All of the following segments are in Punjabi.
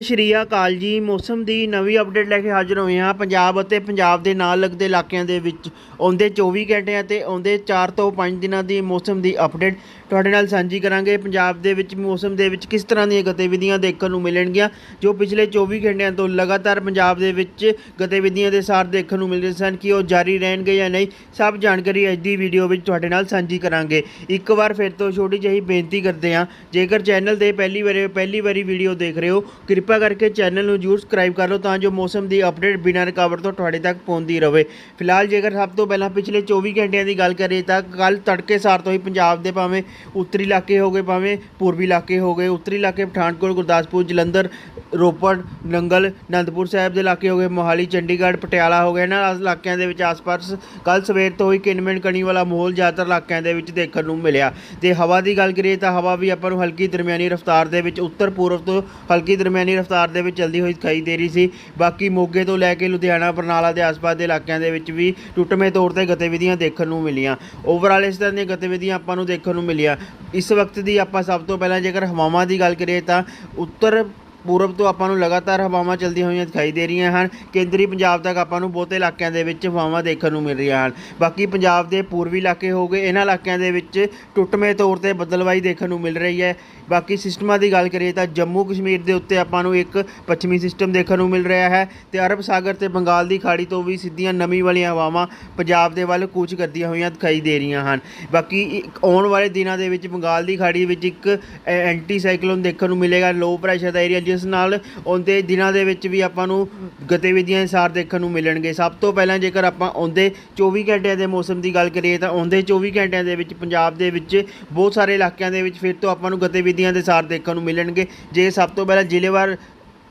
ਸ਼੍ਰੀ ਅਕਾਲ ਜੀ, ਮੌਸਮ ਦੀ ਨਵੀਂ ਅਪਡੇਟ ਲੈ ਕੇ ਹਾਜ਼ਰ ਹੋਏ ਹਾਂ। ਪੰਜਾਬ ਅਤੇ ਪੰਜਾਬ ਦੇ ਨਾਲ ਲੱਗਦੇ ਇਲਾਕਿਆਂ ਦੇ ਵਿੱਚ ਆਉਂਦੇ 24 ਘੰਟਿਆਂ ਤੇ ਆਉਂਦੇ 4 ਤੋਂ 5 ਦਿਨਾਂ ਦੀ ਮੌਸਮ ਦੀ ਅਪਡੇਟ ਤੁਹਾਡੇ ਨਾਲ ਸਾਂਝੀ ਕਰਾਂਗੇ। ਪੰਜਾਬ ਦੇ ਵਿੱਚ ਮੌਸਮ ਦੇ ਵਿੱਚ ਕਿਸ ਤਰ੍ਹਾਂ ਦੀਆਂ ਗਤੀਵਿਧੀਆਂ ਦੇਖਣ ਨੂੰ ਮਿਲਣਗੀਆਂ, ਜੋ ਪਿਛਲੇ 24 ਘੰਟਿਆਂ ਤੋਂ ਲਗਾਤਾਰ ਪੰਜਾਬ ਦੇ ਵਿੱਚ ਗਤੀਵਿਧੀਆਂ ਦੇ ਸਾਰ ਦੇਖਣ ਨੂੰ ਮਿਲ ਰਹੇ ਸਨ, ਕਿ ਉਹ ਜਾਰੀ ਰਹਿਣਗੇ ਜਾਂ ਨਹੀਂ, ਸਭ ਜਾਣਕਾਰੀ ਅੱਜ ਦੀ ਵੀਡੀਓ ਵਿੱਚ ਤੁਹਾਡੇ ਨਾਲ ਸਾਂਝੀ ਕਰਾਂਗੇ। ਇੱਕ ਵਾਰ ਫਿਰ ਤੋਂ ਛੋਟੀ ਜਿਹੀ ਬੇਨਤੀ ਕਰਦੇ ਹਾਂ, ਜੇਕਰ ਚੈਨਲ ਦੇ ਪਹਿਲੀ ਵਾਰੀ ਪਹਿਲੀ ਵਾਰੀ ਵੀਡੀਓ ਦੇਖ ਰਹੇ ਹੋ, ਕਿਰਪਾ ਕਿਰਪਾ ਕਰਕੇ ਚੈਨਲ ਨੂੰ ਜਰੂਰ ਸਬਸਕ੍ਰਾਈਬ ਕਰ ਲਓ ਤਾਂ ਜੋ ਮੌਸਮ ਦੀ ਅਪਡੇਟ ਬਿਨਾਂ ਰੁਕਾਵਟ ਤੋਂ ਤੁਹਾਡੇ ਤੱਕ ਪਹੁੰਚਦੀ ਰਹੇ। ਫਿਲਹਾਲ ਜੇਕਰ ਸਭ ਤੋਂ ਪਹਿਲਾਂ ਪਿਛਲੇ 24 ਘੰਟਿਆਂ ਦੀ ਗੱਲ ਕਰੀਏ ਤਾਂ ਕੱਲ ਤੜਕੇ ਸਾਰ ਤੋਂ ਹੀ ਪੰਜਾਬ ਦੇ ਭਾਵੇਂ ਉੱਤਰੀ ਇਲਾਕੇ ਹੋ ਗਏ, ਭਾਵੇਂ ਪੂਰਬੀ ਇਲਾਕੇ ਹੋ ਗਏ, ਉੱਤਰੀ ਇਲਾਕੇ ਪਠਾਨਕੋਟ, ਗੁਰਦਾਸਪੁਰ, ਜਲੰਧਰ, ਰੋਪੜ, ਨੰਗਲ, ਅਨੰਦਪੁਰ ਸਾਹਿਬ ਦੇ ਇਲਾਕੇ ਹੋ ਗਏ, ਮੋਹਾਲੀ, ਚੰਡੀਗੜ੍ਹ, ਪਟਿਆਲਾ ਹੋ ਗਏ। ਇਹਨਾਂ ਇਲਾਕਿਆਂ ਦੇ ਵਿੱਚ ਆਸ-ਪਾਸ ਕੱਲ ਸਵੇਰ ਤੋਂ ਹੀ ਕਿਨਮਿਨ ਕਣੀ ਵਾਲਾ ਮਾਹੌਲ ਜ਼ਿਆਦਾਤਰ ਇਲਾਕਿਆਂ ਦੇ ਵਿੱਚ ਦੇਖਣ ਨੂੰ ਮਿਲਿਆ। ਤੇ ਹਵਾ ਦੀ ਗੱਲ ਕਰੀਏ ਤਾਂ ਹਵਾ ਵੀ ਆਪਾਂ ਨੂੰ ਹਲਕੀ ਦਰਮਿਆਨੀ ਰਫ਼ਤਾਰ ਦੇ ਵਿੱਚ ਉੱਤਰ ਪੂਰਬ ਤੋਂ ਹਲਕੀ ਦਰਮਿਆਨੀ ਰਫ਼ਤਾਰ ਦੇ ਵਿੱਚ ਚੱਲਦੀ ਹੋਈ ਦਿਖਾਈ ਦੇ ਰਹੀ ਸੀ। ਬਾਕੀ ਮੋਗੇ ਤੋਂ ਲੈ ਕੇ ਲੁਧਿਆਣਾ, ਬਰਨਾਲਾ ਦੇ ਆਸ-ਪਾਸ ਦੇ ਇਲਾਕਿਆਂ ਦੇ ਵਿੱਚ ਵੀ ਟੁੱਟਵੇਂ ਤੌਰ ਤੇ ਗਤੀਵਿਧੀਆਂ ਦੇਖਣ ਨੂੰ ਮਿਲੀਆਂ। ਓਵਰਆਲ ਇਸ ਤਰ੍ਹਾਂ ਦੀਆਂ ਗਤੀਵਿਧੀਆਂ ਆਪਾਂ ਨੂੰ ਦੇਖਣ ਨੂੰ ਮਿਲੀਆਂ। ਇਸ ਵਕਤ ਦੀ ਆਪਾਂ ਸਭ ਤੋਂ ਪਹਿਲਾਂ ਜੇਕਰ ਹਵਾਵਾਂ ਦੀ ਗੱਲ ਕਰੀਏ ਤਾਂ ਉੱਤਰ ਪੂਰਬ ਤੋਂ ਆਪਾਂ ਨੂੰ ਲਗਾਤਾਰ ਹਵਾਵਾਂ ਚੱਲਦੀਆਂ ਹੋਈਆਂ ਦਿਖਾਈ ਦੇ ਰਹੀਆਂ ਹਨ। ਕੇਂਦਰੀ ਪੰਜਾਬ ਤੱਕ ਆਪਾਂ ਨੂੰ ਬਹੁਤੇ ਇਲਾਕਿਆਂ ਦੇ ਵਿੱਚ ਹਵਾਵਾਂ ਦੇਖਣ ਨੂੰ ਮਿਲ ਰਹੀਆਂ ਹਨ। ਬਾਕੀ ਪੰਜਾਬ ਦੇ ਪੂਰਬੀ ਇਲਾਕੇ ਹੋ ਗਏ, ਇਹਨਾਂ ਇਲਾਕਿਆਂ ਦੇ ਵਿੱਚ ਟੁੱਟਵੇਂ ਤੌਰ ਤੇ ਬੱਦਲਵਾਈ ਦੇਖਣ ਨੂੰ ਮਿਲ ਰਹੀ ਹੈ। ਬਾਕੀ ਸਿਸਟਮਾਂ ਦੀ ਗੱਲ ਕਰੀਏ ਤਾਂ ਜੰਮੂ ਕਸ਼ਮੀਰ ਦੇ ਉੱਤੇ ਆਪਾਂ ਨੂੰ ਇੱਕ ਪੱਛਮੀ ਸਿਸਟਮ ਦੇਖਣ ਨੂੰ ਮਿਲ ਰਿਹਾ ਹੈ ਤੇ ਅਰਬ ਸਾਗਰ ਤੇ ਬੰਗਾਲ ਦੀ ਖਾੜੀ ਤੋਂ ਵੀ ਸਿੱਧੀਆਂ ਨਮੀ ਵਾਲੀਆਂ ਹਵਾਵਾਂ ਪੰਜਾਬ ਦੇ ਵੱਲ ਕੂਚ ਕਰਦੀਆਂ ਹੋਈਆਂ ਦਿਖਾਈ ਦੇ ਰਹੀਆਂ ਹਨ। ਬਾਕੀ ਆਉਣ ਵਾਲੇ ਦਿਨਾਂ ਦੇ ਵਿੱਚ ਬੰਗਾਲ ਦੀ ਖਾੜੀ ਵਿੱਚ ਇੱਕ ਐ- ਐਂਟੀ ਸਾਈਕਲੋਨ ਦੇਖਣ ਨੂੰ ਮਿਲੇਗਾ ਲੋ ਪ੍ਰੈਸ਼ਰ ਦਾ ਏਰੀਆ ਜਿਸ ਨਾਲ ਆਉਂਦੇ ਦਿਨਾਂ ਦੇ ਵਿੱਚ ਵੀ ਆਪਾਂ ਨੂੰ ਗਤੀਵਿਧੀਆਂ ਦੇ ਸਾਰ ਦੇਖਣ ਨੂੰ ਮਿਲਣਗੇ। ਸਭ ਤੋਂ ਪਹਿਲਾਂ ਜੇਕਰ ਆਪਾਂ ਆਉਂਦੇ 24 ਘੰਟਿਆਂ ਦੇ ਮੌਸਮ ਦੀ ਗੱਲ ਕਰੀਏ ਤਾਂ ਆਉਂਦੇ 24 ਘੰਟਿਆਂ ਦੇ ਵਿੱਚ ਪੰਜਾਬ ਦੇ ਵਿੱਚ ਬਹੁਤ ਸਾਰੇ ਇਲਾਕਿਆਂ ਦੇ ਵਿੱਚ ਫਿਰ ਤੋਂ ਆਪਾਂ ਨੂੰ ਗਤੀਵਿਧੀ ਗਤੀਵਿਧੀਆਂ ਦੇ ਸਾਰ ਦੇਖਣ ਨੂੰ ਮਿਲਣਗੇ। ਜੇ ਸਭ ਤੋਂ ਪਹਿਲਾਂ ਜ਼ਿਲ੍ਹੇਵਾਰ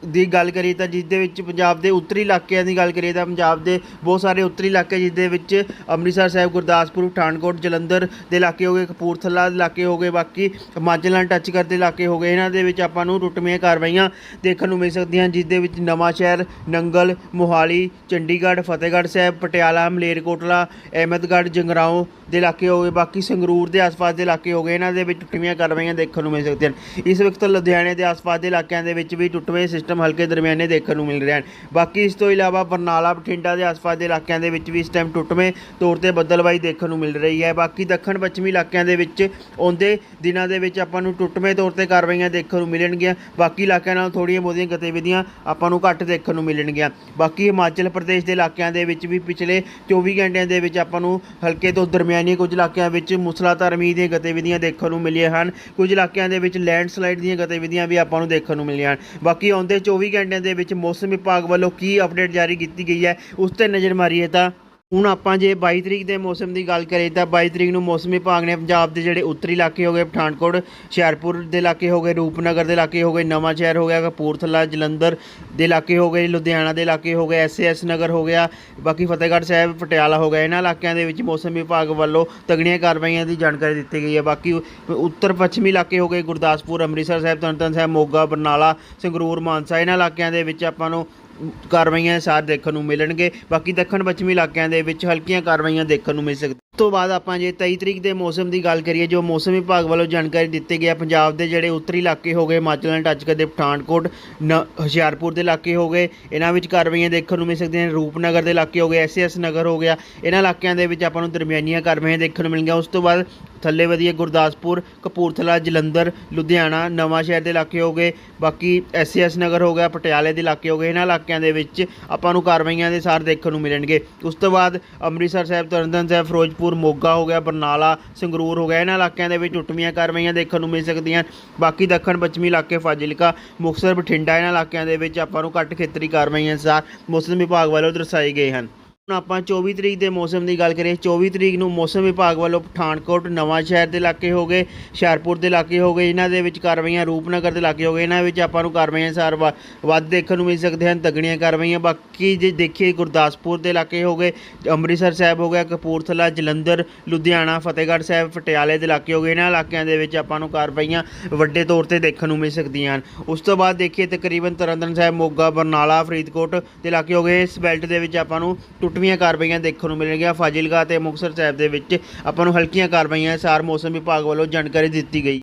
ਦੀ ਗੱਲ ਕਰੀਏ ਤਾਂ ਜਿਸ ਦੇ ਵਿੱਚ ਪੰਜਾਬ ਦੇ ਉੱਤਰੀ ਇਲਾਕਿਆਂ ਦੀ ਗੱਲ ਕਰੀਏ ਤਾਂ ਪੰਜਾਬ ਦੇ ਬਹੁਤ ਸਾਰੇ ਉੱਤਰੀ ਇਲਾਕੇ ਜਿਸ ਦੇ ਵਿੱਚ ਅੰਮ੍ਰਿਤਸਰ ਸਾਹਿਬ, ਗੁਰਦਾਸਪੁਰ, ਪਠਾਨਕੋਟ, ਜਲੰਧਰ ਦੇ ਇਲਾਕੇ ਹੋ ਗਏ, ਕਪੂਰਥਲਾ ਦੇ ਇਲਾਕੇ ਹੋ ਗਏ, ਬਾਕੀ ਹਿਮਾਚਲ ਨਾਲ ਟੱਚ ਕਰਦੇ ਇਲਾਕੇ ਹੋ ਗਏ। ਇਹਨਾਂ ਦੇ ਵਿੱਚ ਆਪਾਂ ਨੂੰ ਟੁੱਟਵੀਆਂ ਕਾਰਵਾਈਆਂ ਦੇਖਣ ਨੂੰ ਮਿਲ ਸਕਦੀਆਂ ਜਿਸ ਦੇ ਵਿੱਚ ਨਵਾਂ ਸ਼ਹਿਰ, ਨੰਗਲ, ਮੋਹਾਲੀ, ਚੰਡੀਗੜ੍ਹ, ਫਤਿਹਗੜ੍ਹ ਸਾਹਿਬ, ਪਟਿਆਲਾ, ਮਲੇਰਕੋਟਲਾ, ਅਹਿਮਦਗੜ੍ਹ, ਜੰਗਰਾਉਂ ਦੇ ਇਲਾਕੇ ਹੋ ਗਏ, ਬਾਕੀ ਸੰਗਰੂਰ ਦੇ ਆਸ-ਪਾਸ ਦੇ ਇਲਾਕੇ ਹੋ ਗਏ। ਇਹਨਾਂ ਦੇ ਵਿੱਚ ਟੁੱਟਵੀਆਂ ਕਾਰਵਾਈਆਂ ਦੇਖਣ ਨੂੰ ਮਿਲ ਸਕਦੀਆਂ ਹਨ। ਇਸ ਵਕਤ ਲੁਧਿਆਣੇ ਦੇ ਆਸ-ਪਾਸ ਦੇ ਇਲਾਕਿਆਂ ਦੇ ਵਿੱਚ ਵੀ ਟੁੱਟਵੇਂ ਸਿਸਟਮ ਹਲਕੇ ਦਰਮਿਆਨੇ ਦੇਖਣ ਨੂੰ ਮਿਲ ਰਹੇ ਹਨ ਬਾਕੀ ਇਸ ਤੋਂ ਇਲਾਵਾ ਬਰਨਾਲਾ, ਬਠਿੰਡਾ ਦੇ ਆਸ-ਪਾਸ ਦੇ ਇਲਾਕਿਆਂ ਦੇ ਵਿੱਚ ਵੀ ਇਸ ਟਾਈਮ ਟੁੱਟਵੇਂ ਤੌਰ ਤੇ ਬੱਦਲਵਾਈ ਦੇਖਣ ਨੂੰ ਮਿਲ ਰਹੀ ਹੈ। ਬਾਕੀ ਦੱਖਣ ਪੱਛਮੀ ਇਲਾਕਿਆਂ ਦੇ ਵਿੱਚ ਆਉਂਦੇ ਦਿਨਾਂ ਦੇ ਵਿੱਚ ਆਪਾਂ ਨੂੰ ਟੁੱਟਵੇਂ ਤੌਰ ਤੇ ਕਾਰਵਾਈਆਂ ਦੇਖਣ ਨੂੰ ਮਿਲਣਗੀਆਂ। ਬਾਕੀ ਇਲਾਕਿਆਂ ਨਾਲ ਥੋੜ੍ਹੀਆਂ ਬਹੁਤੀਆਂ ਗਤੀਵਿਧੀਆਂ ਆਪਾਂ ਨੂੰ ਘੱਟ ਦੇਖਣ ਨੂੰ ਮਿਲਣਗੀਆਂ। ਬਾਕੀ ਹਿਮਾਚਲ ਪ੍ਰਦੇਸ਼ ਦੇ ਇਲਾਕਿਆਂ ਦੇ ਵਿੱਚ ਵੀ ਪਿਛਲੇ 24 ਘੰਟਿਆਂ ਦੇ ਵਿੱਚ ਆਪਾਂ ਨੂੰ ਹਲਕੇ ਤੋਂ ਦਰਮਿਆਨੀ ਕੁਝ ਇਲਾਕਿਆਂ ਵਿੱਚ ਮੁਸਲਾਧਾਰ ਮੀਂਹ ਦੀਆਂ ਗਤੀਵਿਧੀਆਂ ਦੇਖਣ ਨੂੰ ਮਿਲੀਆਂ ਹਨ। ਕੁਝ ਇਲਾਕਿਆਂ ਦੇ ਵਿੱਚ ਲੈਂਡਸਲਾਈਡ ਦੀਆਂ ਗਤੀਵਿਧੀਆਂ ਵੀ ਆਪਾਂ ਨੂੰ ਦੇਖਣ ਨੂੰ ਮਿਲੀਆਂ ਹਨ। ਬਾਕੀ ਆਉਂਦੇ 24 ਘੰਟਿਆਂ ਦੇ ਵਿੱਚ ਮੌਸਮ ਵਿਭਾਗ ਵੱਲੋਂ ਕੀ ਅਪਡੇਟ ਜਾਰੀ ਕੀਤੀ ਗਈ ਹੈ, ਉਸ ਤੇ ਨਜ਼ਰ ਮਾਰੀਏ ਤਾਂ ਹੁਣ ਆਪਾਂ ਜੇ 22 ਤਰੀਕ ਦੇ ਮੌਸਮ ਦੀ ਗੱਲ ਕਰੀਏ ਤਾਂ 22 ਤਰੀਕ ਨੂੰ ਮੌਸਮ ਵਿਭਾਗ ਨੇ ਪੰਜਾਬ ਦੇ ਜਿਹੜੇ ਉੱਤਰੀ ਇਲਾਕੇ ਹੋ ਗਏ, ਪਠਾਨਕੋਟ, ਹੁਸ਼ਿਆਰਪੁਰ ਦੇ ਇਲਾਕੇ ਹੋ ਗਏ, ਰੂਪਨਗਰ ਦੇ ਇਲਾਕੇ ਹੋ ਗਏ, ਨਵਾਂ ਸ਼ਹਿਰ ਹੋ ਗਿਆ, ਕਪੂਰਥਲਾ, ਜਲੰਧਰ ਦੇ ਇਲਾਕੇ ਹੋ ਗਏ, ਲੁਧਿਆਣਾ ਦੇ ਇਲਾਕੇ ਹੋ ਗਏ ਐਸਐਸ ਨਗਰ ਹੋ ਗਿਆ, ਬਾਕੀ ਫਤਿਹਗੜ੍ਹ ਸਾਹਿਬ, ਪਟਿਆਲਾ ਹੋ ਗਿਆ, ਇਹਨਾਂ ਇਲਾਕਿਆਂ ਦੇ ਵਿੱਚ ਮੌਸਮ ਵਿਭਾਗ ਵੱਲੋਂ ਤਗੜੀਆਂ ਕਾਰਵਾਈਆਂ ਦੀ ਜਾਣਕਾਰੀ ਦਿੱਤੀ ਗਈ ਹੈ। ਬਾਕੀ ਉੱਤਰ ਪੱਛਮੀ ਇਲਾਕੇ ਹੋ ਗਏ, ਗੁਰਦਾਸਪੁਰ, ਅੰਮ੍ਰਿਤਸਰ ਸਾਹਿਬ ਤਰਨਤਾਰਨ ਸਾਹਿਬ, ਮੋਗਾ, ਬਰਨਾਲਾ, ਸੰਗਰੂਰ, ਮਾਨਸਾ, ਇਹਨਾਂ ਇਲਾਕਿਆਂ ਦੇ ਵਿੱਚ ਆਪਾਂ ਨੂੰ ਕਾਰਵਾਈਆਂ ਸਾਰ ਦੇਖਣ ਨੂੰ ਮਿਲਣਗੇ। ਬਾਕੀ ਦੱਖਣ ਪੱਛਮੀ ਇਲਾਕਿਆਂ ਦੇ ਵਿੱਚ ਹਲਕੀਆਂ ਕਾਰਵਾਈਆਂ ਦੇਖਣ ਨੂੰ ਮਿਲ ਸਕਦੀਆਂ ਉਸ ਤੋਂ ਬਾਅਦ ਆਪਾਂ ਜੇ 23 ਤਰੀਕ ਦੇ ਮੌਸਮ ਦੀ ਗੱਲ ਕਰੀਏ, ਜੋ ਮੌਸਮ ਵਿਭਾਗ ਵੱਲੋਂ ਜਾਣਕਾਰੀ ਦਿੱਤੀ ਗਈ ਹੈ, ਪੰਜਾਬ ਦੇ ਜਿਹੜੇ ਉੱਤਰੀ ਇਲਾਕੇ ਹੋ ਗਏ, ਹਿਮਾਚਲ ਨਾਲ ਟੱਚ ਕਰਦੇ ਪਠਾਨਕੋਟ, ਨ- ਹੁਸ਼ਿਆਰਪੁਰ ਦੇ ਇਲਾਕੇ ਹੋ ਗਏ, ਇਹਨਾਂ ਵਿੱਚ ਕਾਰਵਾਈਆਂ ਦੇਖਣ ਨੂੰ ਮਿਲ ਸਕਦੀਆਂ ਨੇ। ਰੂਪਨਗਰ ਦੇ ਇਲਾਕੇ ਹੋ ਗਏ ਐਸਐਸ ਨਗਰ ਹੋ ਗਿਆ, ਇਹਨਾਂ ਇਲਾਕਿਆਂ ਦੇ ਵਿੱਚ ਆਪਾਂ ਨੂੰ ਦਰਮਿਆਨੀਆਂ ਕਾਰਵਾਈਆਂ ਦੇਖਣ ਨੂੰ ਮਿਲਣਗੀਆਂ। ਉਸ ਤੋਂ ਬਾਅਦ ਥੱਲੇ ਵਧੀਆ ਗੁਰਦਾਸਪੁਰ, ਕਪੂਰਥਲਾ, ਜਲੰਧਰ, ਲੁਧਿਆਣਾ, ਨਵਾਂ ਸ਼ਹਿਰ ਦੇ ਇਲਾਕੇ ਹੋ ਗਏ। ਬਾਕੀ ਐਸਐਸ ਨਗਰ ਹੋ ਗਿਆ, ਪਟਿਆਲੇ ਦੇ ਇਲਾਕੇ ਹੋ ਗਏ। ਇਹਨਾਂ ਇਲਾਕਿਆਂ ਦੇ ਵਿੱਚ ਆਪਾਂ ਨੂੰ ਕਾਰਵਾਈਆਂ ਦੇ ਸਾਰ ਦੇਖਣ ਨੂੰ ਮਿਲਣਗੇ। ਉਸ ਤੋਂ ਬਾਅਦ ਅੰਮ੍ਰਿਤਸਰ ਸਾਹਿਬ, ਤਰਨਤਾਰਨ ਸਾਹਿਬ, ਫਿਰੋਜ਼ਪੁਰ, ਮੋਗਾ ਹੋ ਗਿਆ, ਬਰਨਾਲਾ, ਸੰਗਰੂਰ ਹੋ ਗਿਆ। ਇਹਨਾਂ ਇਲਾਕਿਆਂ ਦੇ ਵਿੱਚ ਟੁੱਟਵੀਆਂ ਕਾਰਵਾਈਆਂ ਦੇਖਣ ਨੂੰ ਮਿਲ ਸਕਦੀਆਂ। ਬਾਕੀ ਦੱਖਣ ਪੱਛਮੀ ਇਲਾਕੇ ਫਾਜ਼ਿਲਕਾ, ਮੁਕਤਸਰ, ਬਠਿੰਡਾ, ਇਹਨਾਂ ਇਲਾਕਿਆਂ ਦੇ ਵਿੱਚ ਆਪਾਂ ਨੂੰ ਘੱਟ ਖੇਤਰੀ ਕਾਰਵਾਈਆਂ ਦੇ ਸਾਰ ਮੌਸਮ ਵਿਭਾਗ ਵੱਲੋਂ ਦਰਸਾਏ ਗਏ ਹਨ। ਹੁਣ ਆਪਾਂ 24 ਤਰੀਕ ਦੇ ਮੌਸਮ ਦੀ ਗੱਲ ਕਰੀਏ 24 ਤਰੀਕ ਨੂੰ ਮੌਸਮ ਵਿਭਾਗ ਵੱਲੋਂ ਪਠਾਨਕੋਟ, ਨਵਾਂ ਸ਼ਹਿਰ ਦੇ ਇਲਾਕੇ ਹੋ ਗਏ, ਹੁਸ਼ਿਆਰਪੁਰ ਦੇ ਇਲਾਕੇ ਹੋ ਗਏ, ਇਹਨਾਂ ਦੇ ਵਿੱਚ ਕਾਰਵਾਈਆਂ ਰੂਪਨਗਰ ਦੇ ਇਲਾਕੇ ਹੋ ਗਏ, ਇਹਨਾਂ ਵਿੱਚ ਆਪਾਂ ਨੂੰ ਕਾਰਵਾਈਆਂ ਸਾਰ ਵ- ਵੱਧ ਦੇਖਣ ਨੂੰ ਮਿਲ ਸਕਦੇ ਹਨ, ਤਗੜੀਆਂ ਕਾਰਵਾਈਆਂ, ਬਾਕੀ ਜੇ ਦੇਖੀਏ ਗੁਰਦਾਸਪੁਰ ਦੇ ਇਲਾਕੇ ਹੋ ਗਏ, ਅੰਮ੍ਰਿਤਸਰ ਸਾਹਿਬ ਹੋ ਗਿਆ, ਕਪੂਰਥਲਾ, ਜਲੰਧਰ, ਲੁਧਿਆਣਾ, ਫਤਿਹਗੜ੍ਹ ਸਾਹਿਬ, ਪਟਿਆਲੇ ਦੇ ਇਲਾਕੇ ਹੋ ਗਏ, ਇਹਨਾਂ ਇਲਾਕਿਆਂ ਦੇ ਵਿੱਚ ਆਪਾਂ ਨੂੰ ਕਾਰਵਾਈਆਂ ਵੱਡੇ ਤੌਰ ਤੇ ਦੇਖਣ ਨੂੰ ਮਿਲ ਸਕਦੀਆਂ ਹਨ। ਉਸ ਤੋਂ ਬਾਅਦ ਦੇਖੀਏ ਤਕਰੀਬਨ ਤਰਨਤਾਰਨ ਸਾਹਿਬ ਮੋਗਾ, ਬਰਨਾਲਾ, ਫਰੀਦਕੋਟ ਦੇ ਇਲਾਕੇ ਹੋ ਗਏ, ਇਸ ਬੈਲਟ ਦੇ ਵਿੱਚ ਆਪਾਂ ਨੂੰ ਟੁੱਟ ਟੁੱਟਵੀਆਂ ਕਾਰਵਾਈਆਂ ਦੇਖਣ ਨੂੰ ਮਿਲਣਗੀਆਂ। ਫਾਜ਼ਿਲਕਾ ਤੇ ਮੁਕਤਸਰ ਸਾਹਿਬ ਦੇ ਵਿੱਚ ਆਪਾਂ ਨੂੰ ਹਲਕੀਆਂ ਕਾਰਵਾਈਆਂ, ਸਾਰ ਮੌਸਮ ਵਿਭਾਗ ਵੱਲੋਂ ਜਾਣਕਾਰੀ ਦਿੱਤੀ ਗਈ।